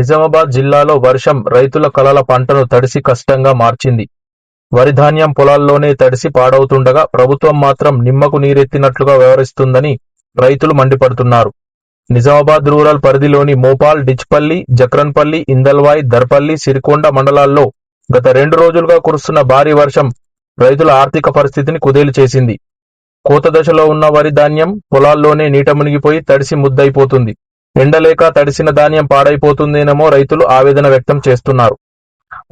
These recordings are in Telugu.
నిజామాబాద్ జిల్లాలో వర్షం రైతుల కలల పంటను తడిసి కష్టంగా మార్చింది. వరి ధాన్యం పొలాల్లోనే తడిసి పాడవుతుండగా ప్రభుత్వం మాత్రం నిమ్మకు నీరెత్తినట్లుగా వ్యవహరిస్తుందని రైతులు మండిపడుతున్నారు. నిజామాబాద్ రూరల్ పరిధిలోని మోపాల్ డిచ్పల్లి జక్రన్పల్లి ఇందల్వాయ్ దర్పల్లి సిరికొండ మండలాల్లో గత రెండు రోజులుగా కురుస్తున్న భారీ వర్షం రైతుల ఆర్థిక పరిస్థితిని కుదేలు చేసింది. కోత దశలో ఉన్న వరి ధాన్యం పొలాల్లోనే నీట మునిగిపోయి తడిసి ముద్దయిపోతుంది. ఎండలేక తడిసిన ధాన్యం పాడైపోతుందేనేమో రైతులు ఆవేదన వ్యక్తం చేస్తున్నారు.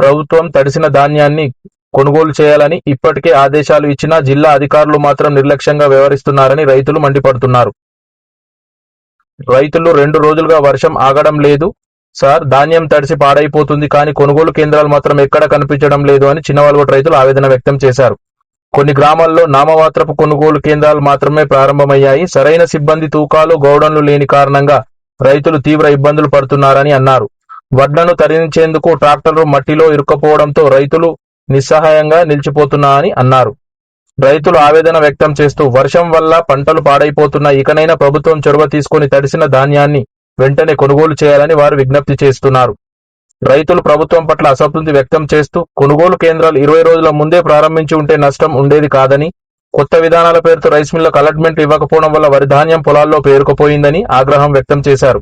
ప్రభుత్వం తడిసిన ధాన్యాన్ని కొనుగోలు చేయాలని ఇప్పటికే ఆదేశాలు ఇచ్చినా జిల్లా అధికారులు మాత్రం నిర్లక్ష్యంగా వ్యవహరిస్తున్నారని రైతులు మండిపడుతున్నారు. రైతులు రెండు రోజులుగా వర్షం ఆగడం లేదు. సార్ ధాన్యం తడిసి పాడైపోతుంది కానీ కొనుగోలు కేంద్రాలు మాత్రం ఎక్కడ కనిపించడం లేదు అని చిన్నవాల్గొట్ రైతులు ఆవేదన వ్యక్తం చేశారు. కొన్ని గ్రామాల్లో నామమాత్రపు కొనుగోలు కేంద్రాలు మాత్రమే ప్రారంభమయ్యాయి. సరైన సిబ్బంది తూకాలు గౌడన్లు లేని కారణంగా రైతులు తీవ్ర ఇబ్బందులు పడుతున్నారని అన్నారు. వడ్లను తరలించేందుకు ట్రాక్టర్లు మట్టిలో ఇరుక్కుపోవడంతో రైతులు నిస్సహాయంగా నిలిచిపోతున్నారని అన్నారు. రైతులు ఆవేదన వ్యక్తం చేస్తూ వర్షం వల్ల పంటలు పాడైపోతున్న ఇకనైనా ప్రభుత్వం చొరవ తీసుకుని తడిసిన ధాన్యాన్ని వెంటనే కొనుగోలు చేయాలని వారు విజ్ఞప్తి చేస్తున్నారు. రైతులు ప్రభుత్వం పట్ల అసంతృప్తి వ్యక్తం చేస్తూ కొనుగోలు కేంద్రాలు ఇరవై రోజుల ముందే ప్రారంభించి ఉంటే నష్టం ఉండేది కాదని కొత్త విధానాల పేరుతో రైస్ మిల్లకు అలాట్మెంట్ ఇవ్వకపోవడం వల్ల వరి ధాన్యం పొలాల్లో పేరుకుపోయిందని ఆగ్రహం వ్యక్తం చేశారు.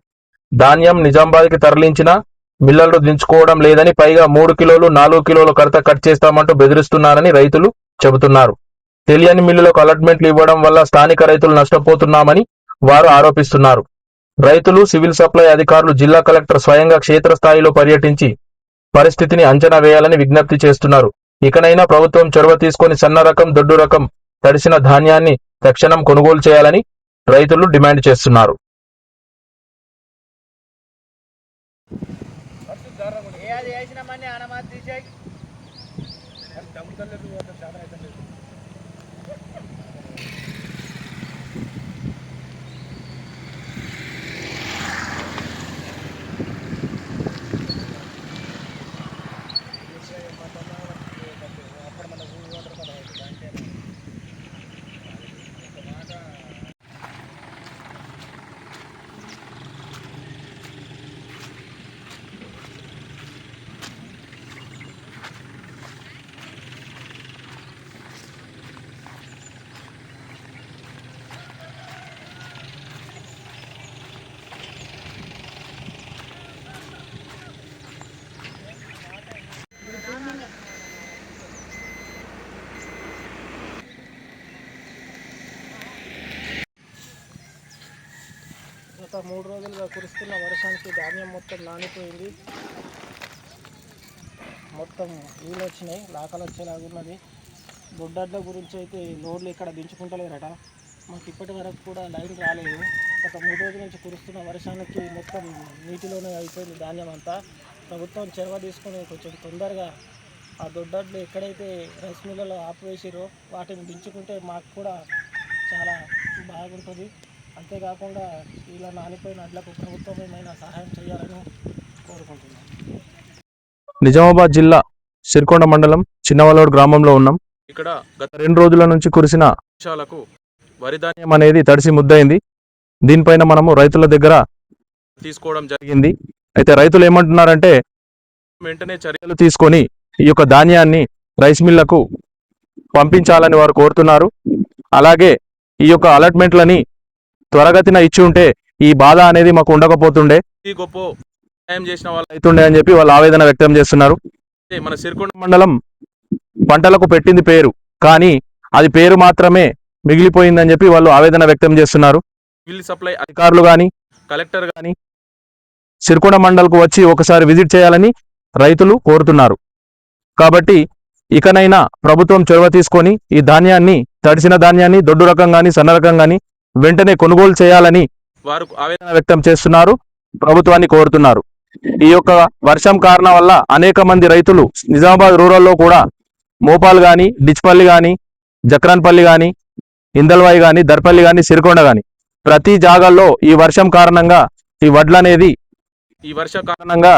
ధాన్యం నిజామాబాద్కి తరలించినా మిల్లర్లు దించుకోవడం లేదని పైగా మూడు కిలోలు నాలుగు కిలోలు కడత కట్ చేస్తామంటూ బెదిరిస్తున్నారని రైతులు చెబుతున్నారు. తెలియని మిల్లులకు అలాట్మెంట్లు ఇవ్వడం వల్ల స్థానిక రైతులు నష్టపోతున్నామని వారు ఆరోపిస్తున్నారు. రైతులు సివిల్ సప్లై అధికారులు జిల్లా కలెక్టర్ స్వయంగా క్షేత్రస్థాయిలో పర్యటించి పరిస్థితిని అంచనా వేయాలని విజ్ఞప్తి చేస్తున్నారు. ఇకనైనా ప్రభుత్వం చొరవ తీసుకొని సన్న రకం దొడ్డు రకం తడిసిన ధాన్యాన్ని తక్షణం కొనుగోలు చేయాలని రైతులు డిమాండ్ చేస్తున్నారు. గత మూడు రోజులుగా కురుస్తున్న వర్షానికి ధాన్యం మొత్తం నానిపోయింది. మొత్తం నీళ్ళు వచ్చినాయి లాకలు వచ్చేలాగా ఉన్నది. దొడ్డడ్ల గురించి అయితే లోడ్లు ఇక్కడ దించుకుంటలేరట. మాకు ఇప్పటి వరకు కూడా లైన్ రాలేదు. గత మూడు రోజుల నుంచి కురుస్తున్న వర్షానికి మొత్తం నీటిలోనే అయిపోయింది ధాన్యం అంతా. ప్రభుత్వం చొరవ తీసుకొని కొంచెం తొందరగా ఆ దొడ్డడ్లు ఎక్కడైతే రైస్ మిల్లలో ఆపివేసిరో వాటిని దించుకుంటే మాకు కూడా చాలా బాగుంటుంది. అంతేకాకుండా ఇలా నానిపోయిన అడ్లకు ప్రభుత్వం ఏమైనా సహాయం చేయాలని కోరుకుంటున్నాను నిజామాబాద్ జిల్లా సిరికొండ మండలం చిన్నవలోడ్ గ్రామంలో ఉన్నాం. ఇక్కడ గత రెండు రోజుల నుంచి కురిసిన వర్షాలకు వరి ధాన్యం అనేది తడిసి ముద్దయింది దీనిపైన మనము రైతుల దగ్గర తీసుకోవడం జరిగింది. అయితే రైతులు ఏమంటున్నారంటే వెంటనే చర్యలు తీసుకొని ఈ యొక్క ధాన్యాన్ని రైస్ మిల్లకు పంపించాలని వారు కోరుతున్నారు. అలాగే ఈ యొక్క అలాట్మెంట్లని త్వరగతిన ఇచ్చి ఉంటే ఈ బాధ అనేది మాకు ఉండకపోతుండే. గొప్ప చేసిన వాళ్ళు అవుతుండే అని చెప్పి వాళ్ళు ఆవేదన వ్యక్తం చేస్తున్నారు. మన సిరికొండ మండలం పంటలకు పెట్టింది పేరు. కానీ అది పేరు మాత్రమే మిగిలిపోయిందని చెప్పి వాళ్ళు ఆవేదన వ్యక్తం చేస్తున్నారు. సప్లై అధికారులు కానీ కలెక్టర్ కానీ సిరికొండ మండల్కు వచ్చి ఒకసారి విజిట్ చేయాలని రైతులు కోరుతున్నారు. కాబట్టి ఇకనైనా ప్రభుత్వం చొరవ తీసుకొని ఈ ధాన్యాన్ని తడిసిన ధాన్యాన్ని దొడ్డు రకం కానీ సన్న రకం కానీ వెంటనే కొనుగోలు చేయాలని వారు ఆవేదన వ్యక్తం చేస్తున్నారు ప్రభుత్వాన్ని కోరుతున్నారు. ఈ యొక్క వర్షం కారణం వల్ల అనేక మంది రైతులు నిజామాబాద్ రూరల్లో కూడా మోపాల్ కానీ డిచ్పల్లి కానీ జక్రాన్పల్లి కానీ ఇందల్వాయి కానీ దర్పల్లి కానీ సిరికొండ కానీ ప్రతి జాగాల్లో ఈ వర్షం కారణంగా ఈ వడ్లు అనేది ఈ వర్ష కారణంగా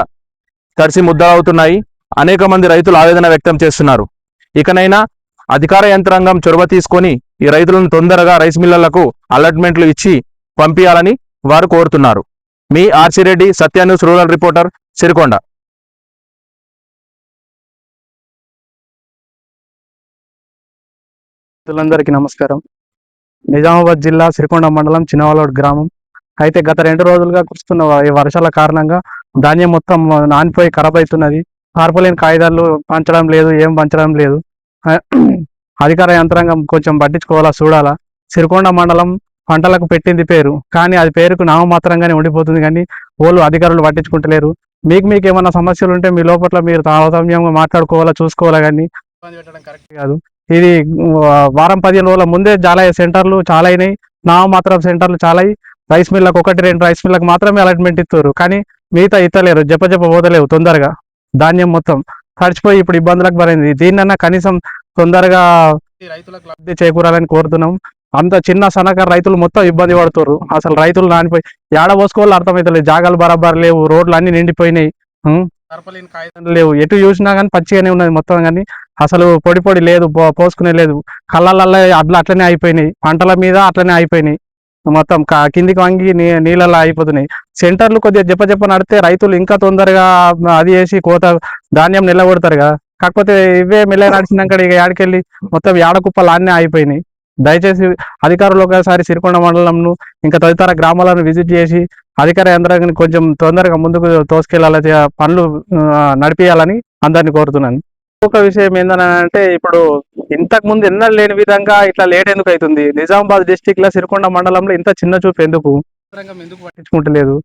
తడిసి ముద్దలవుతున్నాయి. అనేక మంది రైతులు ఆవేదన వ్యక్తం చేస్తున్నారు. ఇకనైనా అధికార యంత్రాంగం చొరవ తీసుకొని ఈ రైతులను తొందరగా రైస్ మిల్లర్లకు అలాట్మెంట్లు ఇచ్చి పంపించాలని వారు కోరుతున్నారు. మీ RC Reddy Satya news rural reporter Sirikonda. మిత్రులందరికీ నమస్కారం. నిజామాబాద్ జిల్లా సిరికొండ మండలం చిన్నవాలోడ్ గ్రామం. అయితే గత రెండు రోజులుగా కురుస్తున్న ఈ వర్షాల కారణంగా ధాన్యం మొత్తం నానిపోయి ఖరాబ్ అవుతున్నది తార్పులేని కాగితాలు పంచడం లేదు ఏం పంచడం లేదు. అధికార యంత్రాంగం కొంచెం పట్టించుకోవాలా చూడాలా? సిరికొండ మండలం పంటలకు పెట్టింది పేరు. కానీ అది పేరుకు నామమాత్రంగానే ఉండిపోతుంది కానీ వాళ్ళు అధికారులు పట్టించుకుంటలేరు. మీకు మీకు ఏమైనా సమస్యలు ఉంటే మీ లోపల మీరు తారతమ్యంగా మాట్లాడుకోవాలా చూసుకోవాలా కానీ పెట్టడం కరెక్ట్ కాదు. ఇది వారం పదిహేను రోజుల ముందే చాలా సెంటర్లు చాలా అయినాయి నా మాత్రం సెంటర్లు చాలా రైస్ మిల్లకు ఒకటి రెండు రైస్ మిల్లకు మాత్రమే అలాట్మెంట్ ఇస్తారు. కానీ మిగతా ఇస్తలేరు జప్ప పోతలేవు తొందరగా. ధాన్యం మొత్తం తడిచిపోయి ఇప్పుడు ఇబ్బందులకు పడింది దీన్నన్నా కనీసం తొందరగా రైతులకు లబ్ధి చేకూరాలని కోరుతున్నాం. అంత చిన్న సన్నకారు రైతులు మొత్తం ఇబ్బంది పడుతున్నారు అసలు రైతులు నానిపోయి ఏడ పోసుకోవాలో అర్థమవుతలేదు జాగాలు బరాబర్ లేవు రోడ్లు అన్ని నిండిపోయినాయి? కాగితాలు లేవు. ఎటు చూసినా కానీ పచ్చిగానే ఉన్నది మొత్తం కానీ అసలు పొడి పొడి లేదు పోసుకునే లేదు. కళ్ళల్లో అట్లా అట్లనే అయిపోయినాయి. పంటల మీద అట్లనే అయిపోయినాయి. మొత్తం కిందికి వంగి నీ నీళ్ళల్లో అయిపోతున్నాయి సెంటర్లు కొద్దిగా చెప్ప చెప్ప నడితే రైతులు ఇంకా తొందరగా అది వేసి కోత ధాన్యం నిలబడతారు కదా కాకపోతే ఇవే మెల్ల నడిచినాక ఇక యాడికెళ్ళి మొత్తం యాడకుప్పలు అన్నీ అయిపోయినాయి దయచేసి అధికారులు ఒకసారి సిరికొండ మండలంను ఇంకా తదితర గ్రామాలను విజిట్ చేసి అధికార యంత్రాంగాన్ని కొంచెం తొందరగా ముందుకు తోసుకెళ్ళాలి పనులు నడిపియాలని అందరిని కోరుతున్నాను. ఇంకొక విషయం ఏంటంటే ఇప్పుడు ఇంతకు ముందు ఎన్నడూ లేని విధంగా ఇట్లా లేట్ ఎందుకు అవుతుంది నిజామాబాద్ డిస్టిక్లో సిరికొండ మండలంలో ఇంత చిన్న చూపు ఎందుకు? ఎందుకు పట్టించుకుంటలేదు?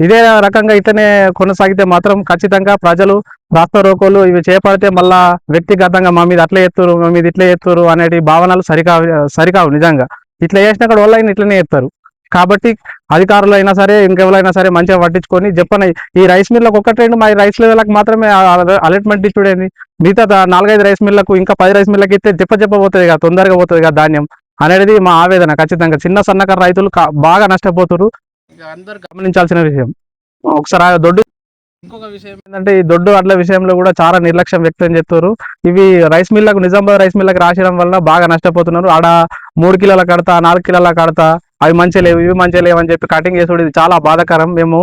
ఇదే రకంగా ఇతనే కొనసాగితే మాత్రం ఖచ్చితంగా ప్రజలు రాష్ట్ర రోకోలు ఇవి చేపడితే మళ్ళా వ్యక్తిగతంగా మా మీద అట్లా ఎత్తురు మా మీద ఇట్లా ఎత్తురు అనేటి భావనలు సరికావు సరికావు నిజంగా. ఇట్లా చేసిన కూడా వాళ్ళు ఇట్లనే ఎత్తారు కాబట్టి అధికారులు అయినా సరే ఇంకెవరైనా సరే మంచిగా పట్టించుకొని చెప్పని ఈ రైస్ మిల్లకు ఒకటి రెండు మా రైస్ మిల్లకు మాత్రమే అలర్ట్మెంట్ ఇచ్చుడేంది? మిగతా నాలుగైదు రైస్ మిల్లకు ఇంకా పది రైస్ మిల్లకు ఇస్తే చెప్ప చెప్పబోతుంది కదా తొందరగా పోతుంది కదా ధాన్యం అనేది మా ఆవేదన. ఖచ్చితంగా చిన్న సన్నకారు రైతులు బాగా నష్టపోతున్నారు అందరు గమనించాల్సిన విషయం. ఒకసారి ఆ దొడ్డు ఇంకొక విషయం ఏంటంటే ఈ దొడ్డు అడ్ల విషయంలో కూడా చాలా నిర్లక్ష్యం వ్యక్తం చేస్తారు. ఇవి రైస్ మిల్లకు నిజామాబాద్ రైస్ మిల్లకు రాసడం వల్ల బాగా నష్టపోతున్నారు. ఆడ మూడు కిలోల కడతా నాలుగు కిలోల కడతా అవి మంచిగా లేవు ఇవి మంచి లేవు అని చెప్పి కటింగ్ చేసుడు ఇది చాలా బాధాకరం. మేము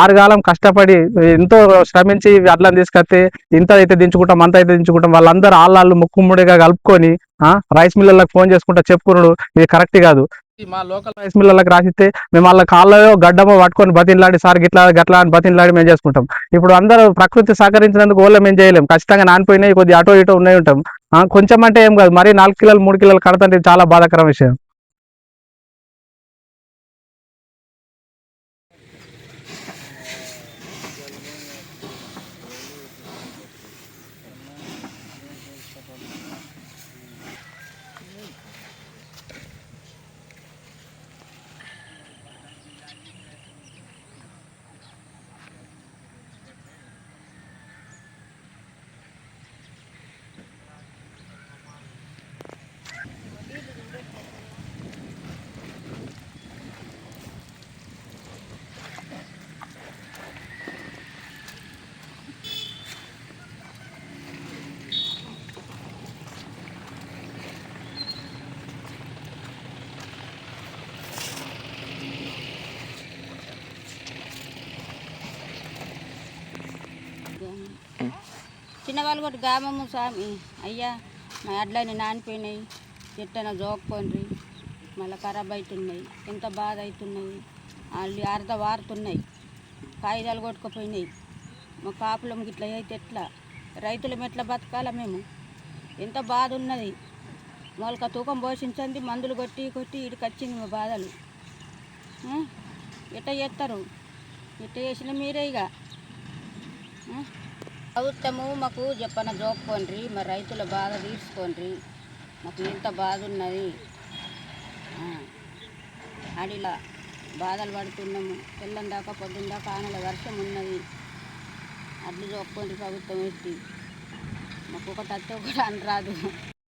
ఆరుగాలం కష్టపడి ఎంతో శ్రమించి అట్లని అడ్లను తీసుకొస్తే ఇంత అయితే దించుకుంటాం అంత అయితే దించుకుంటాం. వాళ్ళందరూ ఆళ్ళు ముక్కుముడిగా కలుపుకొని ఆ రైస్ మిల్లర్లకు ఫోన్ చేసుకుంటా చెప్పుకున్నాడు. ఇది కరెక్ట్ కాదు. మా లోకల్ రైస్ మిల్లర్లకు రాసిస్తే మేము వాళ్ళ కాళ్ళలో గడ్డమో పట్టుకొని బతిన్లాడి సార్ గిట్లా గట్లా అని బతిన్లాడి మేము చేసుకుంటాం. ఇప్పుడు అందరూ ప్రకృతి సహకరించినందుకు ఓళ్ళ మేము చేయలేం. ఖచ్చితంగా నానిపోయినాయి కొద్ది అటో ఇటో ఉన్నాయి ఉంటాం. కొంచెం అంటే ఏం కాదు. మరి నాలుగు కిలోలు మూడు కిలోలు కడతంటే చాలా బాధాకరం విషయం. వాళ్ళు కూడా గ్రామము స్వామి. అయ్యా మా అడ్లని నానిపోయినాయి. చెట్టన జోక్కోండ్రి మళ్ళీ ఖరాబ్ అవుతున్నాయి ఎంత బాధ అవుతున్నాయి వాళ్ళు అర్ధ వారుతున్నాయి. కాగితాలు కొట్టుకుపోయినాయి. మా కాపులం గిట్ల అయితే ఎట్లా? రైతులం ఎట్లా బతకాలా మేము? ఎంత బాధ ఉన్నది. మొలక తూకం పోషించండి మందులు కొట్టి కొట్టి ఇడికి వచ్చింది మా బాధలు. ఎట్ట చేస్తారు ఎట్ట చేసిన మీరే ఇక ప్రభుత్వము మాకు చెప్పన జోక్కోండి మరి రైతుల బాధ తీసుకోండి మాకు ఎంత బాధ ఉన్నది అడిలా బాధలు పడుతున్నాము. తెల్లం దాకా పొద్దున్న దాకా ఆనల వర్షం ఉన్నది. అడ్లు జోక్కోండి ప్రభుత్వం ఎత్తి. మాకు ఒకటి అత్తే కూడా అని రాదు.